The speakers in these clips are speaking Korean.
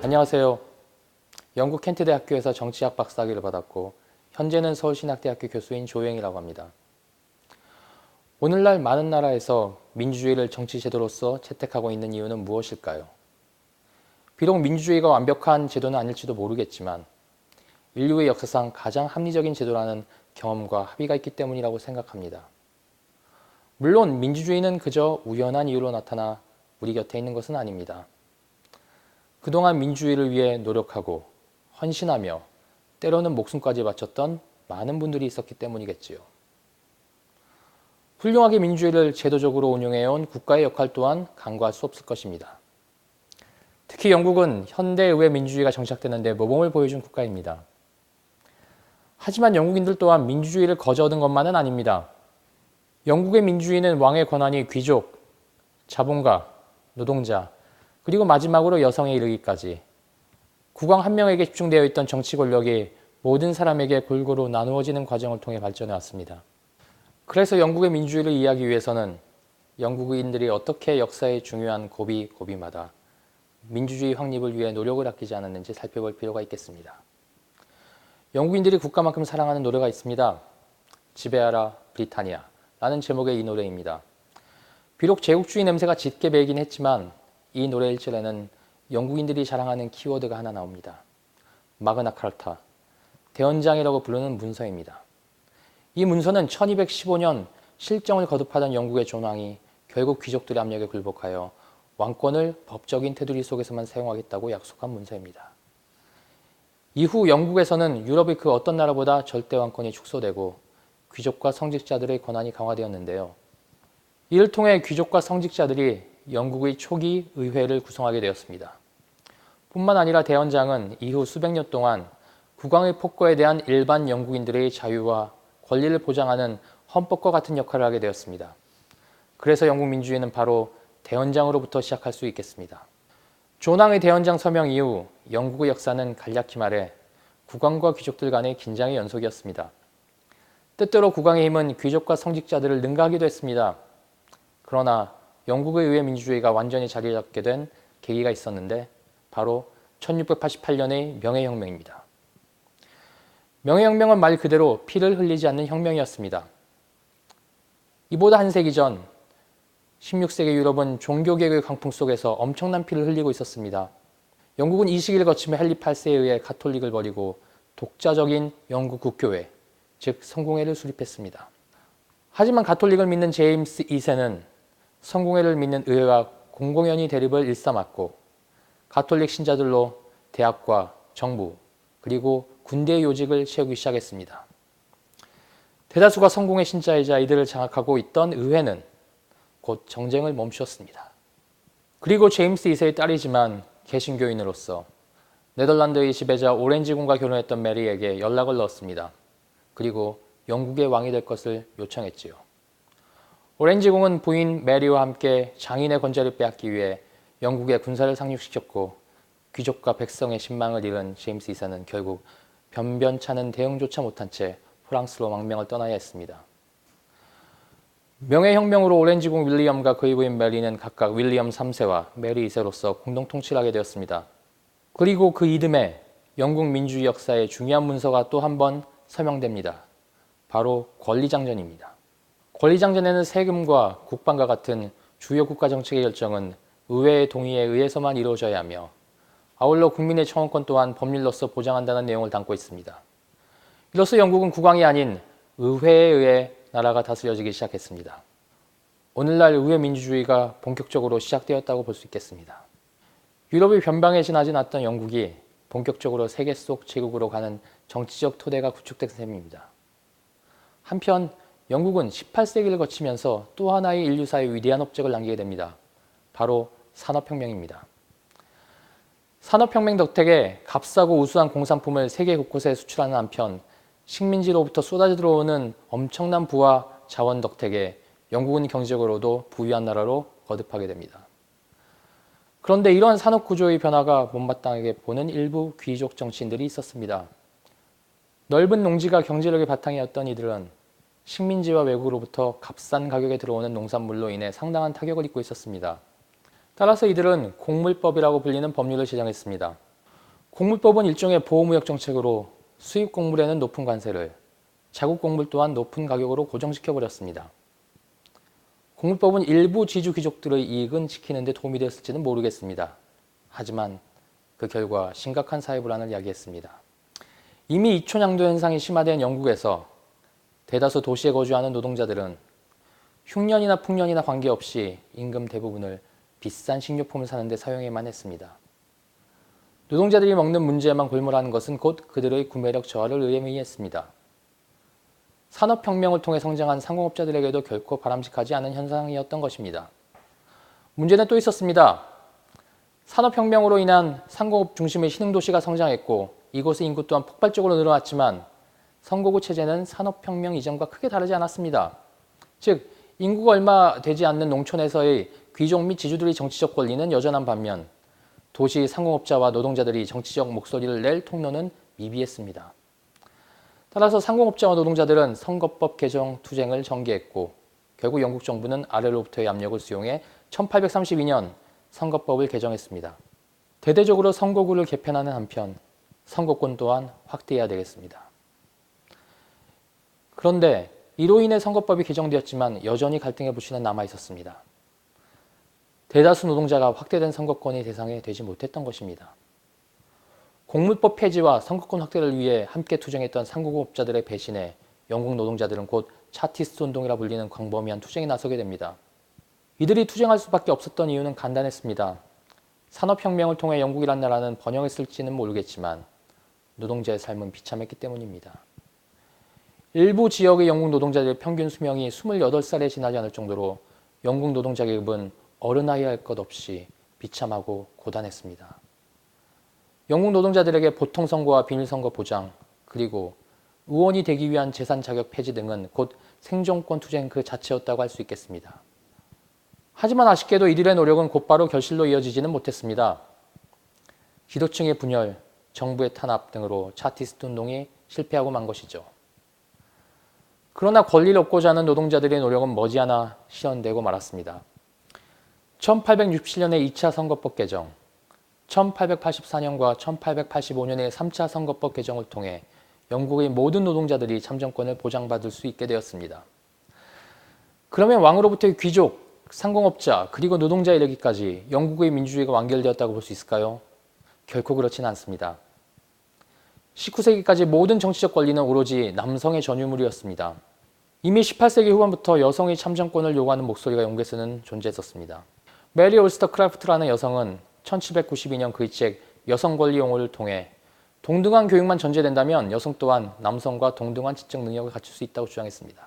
안녕하세요. 영국 켄트 대학교에서 정치학 박사학위를 받았고 현재는 서울신학대학교 교수인 조영이라고 합니다. 오늘날 많은 나라에서 민주주의를 정치 제도로서 채택하고 있는 이유는 무엇일까요? 비록 민주주의가 완벽한 제도는 아닐지도 모르겠지만 인류의 역사상 가장 합리적인 제도라는 경험과 합의가 있기 때문이라고 생각합니다. 물론 민주주의는 그저 우연한 이유로 나타나 우리 곁에 있는 것은 아닙니다. 그동안 민주주의를 위해 노력하고 헌신하며 때로는 목숨까지 바쳤던 많은 분들이 있었기 때문이겠지요. 훌륭하게 민주주의를 제도적으로 운영해온 국가의 역할 또한 간과할 수 없을 것입니다. 특히 영국은 현대의회 민주주의가 정착되는데 모범을 보여준 국가입니다. 하지만 영국인들 또한 민주주의를 거저 얻은 것만은 아닙니다. 영국의 민주주의는 왕의 권한이 귀족, 자본가, 노동자, 그리고 마지막으로 여성에 이르기까지 국왕 한 명에게 집중되어 있던 정치 권력이 모든 사람에게 골고루 나누어지는 과정을 통해 발전해 왔습니다. 그래서 영국의 민주주의를 이해하기 위해서는 영국인들이 어떻게 역사의 중요한 고비 고비마다 민주주의 확립을 위해 노력을 아끼지 않았는지 살펴볼 필요가 있겠습니다. 영국인들이 국가만큼 사랑하는 노래가 있습니다. 지배하라 브리타니아 라는 제목의 이 노래입니다. 비록 제국주의 냄새가 짙게 배이긴 했지만 이 노래 1절에는 영국인들이 자랑하는 키워드가 하나 나옵니다. 마그나 카르타, 대헌장이라고 부르는 문서입니다. 이 문서는 1215년 실정을 거듭하던 영국의 존왕이 결국 귀족들의 압력에 굴복하여 왕권을 법적인 테두리 속에서만 사용하겠다고 약속한 문서입니다. 이후 영국에서는 유럽의 그 어떤 나라보다 절대 왕권이 축소되고 귀족과 성직자들의 권한이 강화되었는데요. 이를 통해 귀족과 성직자들이 영국의 초기 의회를 구성하게 되었습니다. 뿐만 아니라 대헌장은 이후 수백 년 동안 국왕의 폭거에 대한 일반 영국인들의 자유와 권리를 보장하는 헌법과 같은 역할을 하게 되었습니다. 그래서 영국 민주주의는 바로 대헌장으로부터 시작할 수 있겠습니다. 존왕의 대헌장 서명 이후 영국의 역사는 간략히 말해 국왕과 귀족들 간의 긴장의 연속이었습니다. 때때로 국왕의 힘은 귀족과 성직자들을 능가하기도 했습니다. 그러나 영국의 의회 민주주의가 완전히 자리 잡게 된 계기가 있었는데 바로 1688년의 명예혁명입니다. 명예혁명은 말 그대로 피를 흘리지 않는 혁명이었습니다. 이보다 한 세기 전 16세기 유럽은 종교개혁의 강풍 속에서 엄청난 피를 흘리고 있었습니다. 영국은 이 시기를 거치며 헨리 8세에 의해 가톨릭을 버리고 독자적인 영국 국교회, 즉 성공회를 수립했습니다. 하지만 가톨릭을 믿는 제임스 2세는 성공회를 믿는 의회와 공공연히 대립을 일삼았고 가톨릭 신자들로 대학과 정부 그리고 군대의 요직을 채우기 시작했습니다. 대다수가 성공의 신자이자 이들을 장악하고 있던 의회는 곧 정쟁을 멈추었습니다. 그리고 제임스 2세의 딸이지만 개신교인으로서 네덜란드의 지배자 오렌지군과 결혼했던 메리에게 연락을 넣었습니다. 그리고 영국의 왕이 될 것을 요청했지요. 오렌지공은 부인 메리와 함께 장인의 권좌를 빼앗기 위해 영국의 군사를 상륙시켰고 귀족과 백성의 신망을 잃은 제임스 2세는 결국 변변찮은 대응조차 못한 채 프랑스로 망명을 떠나야 했습니다. 명예혁명으로 오렌지공 윌리엄과 그의 부인 메리는 각각 윌리엄 3세와 메리 2세로서 공동 통치를 하게 되었습니다. 그리고 그 이듬해 영국 민주주의 역사의 중요한 문서가 또 한 번 서명됩니다. 바로 권리장전입니다. 권리장전에는 세금과 국방과 같은 주요 국가 정책의 결정은 의회의 동의에 의해서만 이루어져야 하며 아울러 국민의 청원권 또한 법률로서 보장한다는 내용을 담고 있습니다. 이로써 영국은 국왕이 아닌 의회에 의해 나라가 다스려지기 시작했습니다. 오늘날 의회 민주주의가 본격적으로 시작되었다고 볼 수 있겠습니다. 유럽의 변방에 지나지 않았던 영국이 본격적으로 세계 속 제국으로 가는 정치적 토대가 구축된 셈입니다. 한편 영국은 18세기를 거치면서 또 하나의 인류사의 위대한 업적을 남기게 됩니다. 바로 산업혁명입니다. 산업혁명 덕택에 값싸고 우수한 공산품을 세계 곳곳에 수출하는 한편 식민지로부터 쏟아져 들어오는 엄청난 부와 자원 덕택에 영국은 경제적으로도 부유한 나라로 거듭하게 됩니다. 그런데 이러한 산업 구조의 변화가 못마땅하게 보는 일부 귀족 정치인들이 있었습니다. 넓은 농지가 경제력의 바탕이었던 이들은 식민지와 외국으로부터 값싼 가격에 들어오는 농산물로 인해 상당한 타격을 입고 있었습니다. 따라서 이들은 공물법이라고 불리는 법률을 제정했습니다. 곡물법은 일종의 보호무역 정책으로 수입 곡물에는 높은 관세를, 자국 곡물 또한 높은 가격으로 고정시켜 버렸습니다. 곡물법은 일부 지주 귀족들의 이익은 지키는 데 도움이 되었을지는 모르겠습니다. 하지만 그 결과 심각한 사회 불안을 야기했습니다. 이미 이촌 양도 현상이 심화된 영국에서 대다수 도시에 거주하는 노동자들은 흉년이나 풍년이나 관계없이 임금 대부분을 비싼 식료품을 사는데 사용해만 했습니다. 노동자들이 먹는 문제에만 골몰하는 것은 곧 그들의 구매력 저하를 의미했습니다. 산업혁명을 통해 성장한 상공업자들에게도 결코 바람직하지 않은 현상이었던 것입니다. 문제는 또 있었습니다. 산업혁명으로 인한 상공업 중심의 신흥도시가 성장했고 이곳의 인구 또한 폭발적으로 늘어났지만 선거구 체제는 산업혁명 이전과 크게 다르지 않았습니다. 즉 인구가 얼마 되지 않는 농촌에서의 귀족 및 지주들의 정치적 권리는 여전한 반면 도시 상공업자와 노동자들이 정치적 목소리를 낼 통로는 미비했습니다. 따라서 상공업자와 노동자들은 선거법 개정 투쟁을 전개했고 결국 영국 정부는 아래로부터의 압력을 수용해 1832년 선거법을 개정했습니다. 대대적으로 선거구를 개편하는 한편 선거권 또한 확대해야 되겠습니다. 그런데 이로 인해 선거법이 개정되었지만 여전히 갈등의 불씨는 남아 있었습니다. 대다수 노동자가 확대된 선거권의 대상이 되지 못했던 것입니다. 공물법 폐지와 선거권 확대를 위해 함께 투쟁했던 상공업자들의 배신에 영국 노동자들은 곧 차티스트 운동이라 불리는 광범위한 투쟁에 나서게 됩니다. 이들이 투쟁할 수밖에 없었던 이유는 간단했습니다. 산업혁명을 통해 영국이란 나라는 번영했을지는 모르겠지만 노동자의 삶은 비참했기 때문입니다. 일부 지역의 영국 노동자들의 평균 수명이 28살에 지나지 않을 정도로 영국 노동자 계급은 어른아이 할 것 없이 비참하고 고단했습니다. 영국 노동자들에게 보통 선거와 비밀 선거 보장, 그리고 의원이 되기 위한 재산 자격 폐지 등은 곧 생존권 투쟁 그 자체였다고 할 수 있겠습니다. 하지만 아쉽게도 이들의 노력은 곧바로 결실로 이어지지는 못했습니다. 기도층의 분열, 정부의 탄압 등으로 차티스트 운동이 실패하고 만 것이죠. 그러나 권리를 얻고자 하는 노동자들의 노력은 머지않아 실현되고 말았습니다. 1867년의 2차 선거법 개정, 1884년과 1885년의 3차 선거법 개정을 통해 영국의 모든 노동자들이 참정권을 보장받을 수 있게 되었습니다. 그러면 왕으로부터의 귀족, 상공업자, 그리고 노동자에 이르기까지 영국의 민주주의가 완결되었다고 볼 수 있을까요? 결코 그렇지는 않습니다. 19세기까지 모든 정치적 권리는 오로지 남성의 전유물이었습니다. 이미 18세기 후반부터 여성의 참정권을 요구하는 목소리가 영국에서는 존재했었습니다. 메리 올스터 크라프트라는 여성은 1792년 그의 책 여성 권리 용어를 통해 동등한 교육만 전제된다면 여성 또한 남성과 동등한 지적 능력을 갖출 수 있다고 주장했습니다.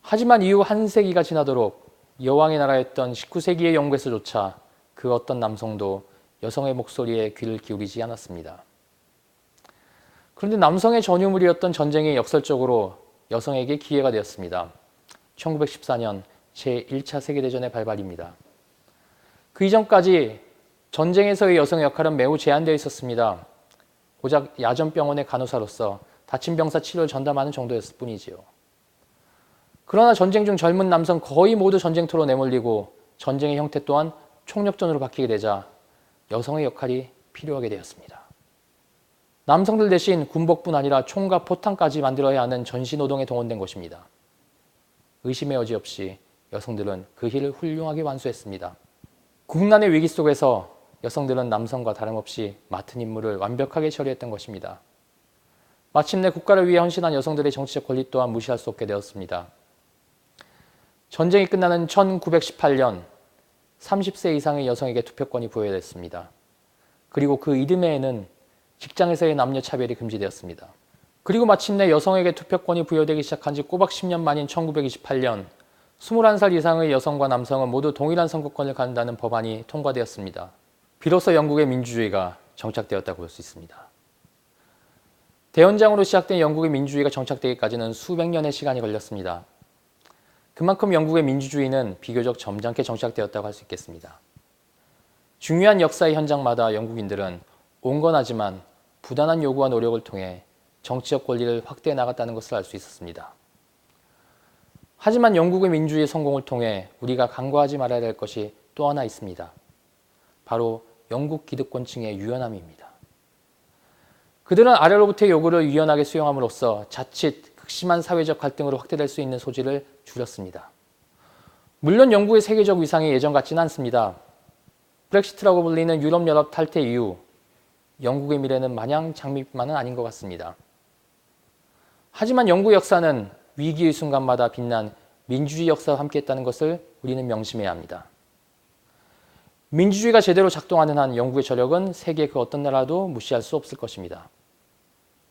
하지만 이후 한 세기가 지나도록 여왕의 나라였던 19세기의 영국에서조차 그 어떤 남성도 여성의 목소리에 귀를 기울이지 않았습니다. 그런데 남성의 전유물이었던 전쟁이 역설적으로 여성에게 기회가 되었습니다. 1914년 제1차 세계대전의 발발입니다. 그 이전까지 전쟁에서의 여성의 역할은 매우 제한되어 있었습니다. 고작 야전병원의 간호사로서 다친 병사 치료를 전담하는 정도였을 뿐이지요. 그러나 전쟁 중 젊은 남성 거의 모두 전쟁터로 내몰리고 전쟁의 형태 또한 총력전으로 바뀌게 되자 여성의 역할이 필요하게 되었습니다. 남성들 대신 군복뿐 아니라 총과 포탄까지 만들어야 하는 전시노동에 동원된 것입니다. 의심의 여지 없이 여성들은 그 일을 훌륭하게 완수했습니다. 국난의 위기 속에서 여성들은 남성과 다름없이 맡은 임무를 완벽하게 처리했던 것입니다. 마침내 국가를 위해 헌신한 여성들의 정치적 권리 또한 무시할 수 없게 되었습니다. 전쟁이 끝나는 1918년 30세 이상의 여성에게 투표권이 부여됐습니다. 그리고 그 이듬해에는 직장에서의 남녀 차별이 금지되었습니다. 그리고 마침내 여성에게 투표권이 부여되기 시작한 지 꼬박 10년 만인 1928년 21살 이상의 여성과 남성은 모두 동일한 선거권을 갖는다는 법안이 통과되었습니다. 비로소 영국의 민주주의가 정착되었다고 볼 수 있습니다. 대연장으로 시작된 영국의 민주주의가 정착되기까지는 수백 년의 시간이 걸렸습니다. 그만큼 영국의 민주주의는 비교적 점잖게 정착되었다고 할 수 있겠습니다. 중요한 역사의 현장마다 영국인들은 온건하지만 부단한 요구와 노력을 통해 정치적 권리를 확대해 나갔다는 것을 알 수 있었습니다. 하지만 영국의 민주주의 성공을 통해 우리가 간과하지 말아야 될 것이 또 하나 있습니다. 바로 영국 기득권층의 유연함입니다. 그들은 아래로부터의 요구를 유연하게 수용함으로써 자칫 극심한 사회적 갈등으로 확대될 수 있는 소지를 줄였습니다. 물론 영국의 세계적 위상이 예전 같지는 않습니다. 브렉시트라고 불리는 유럽연합 탈퇴 이후 영국의 미래는 마냥 장밋만은 아닌 것 같습니다. 하지만 영국 역사는 위기의 순간마다 빛난 민주주의 역사와 함께했다는 것을 우리는 명심해야 합니다. 민주주의가 제대로 작동하는 한 영국의 저력은 세계 그 어떤 나라도 무시할 수 없을 것입니다.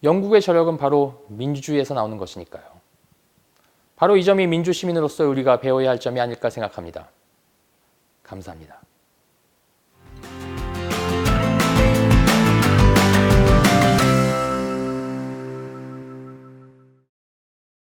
영국의 저력은 바로 민주주의에서 나오는 것이니까요. 바로 이 점이 민주 시민으로서 우리가 배워야 할 점이 아닐까 생각합니다. 감사합니다.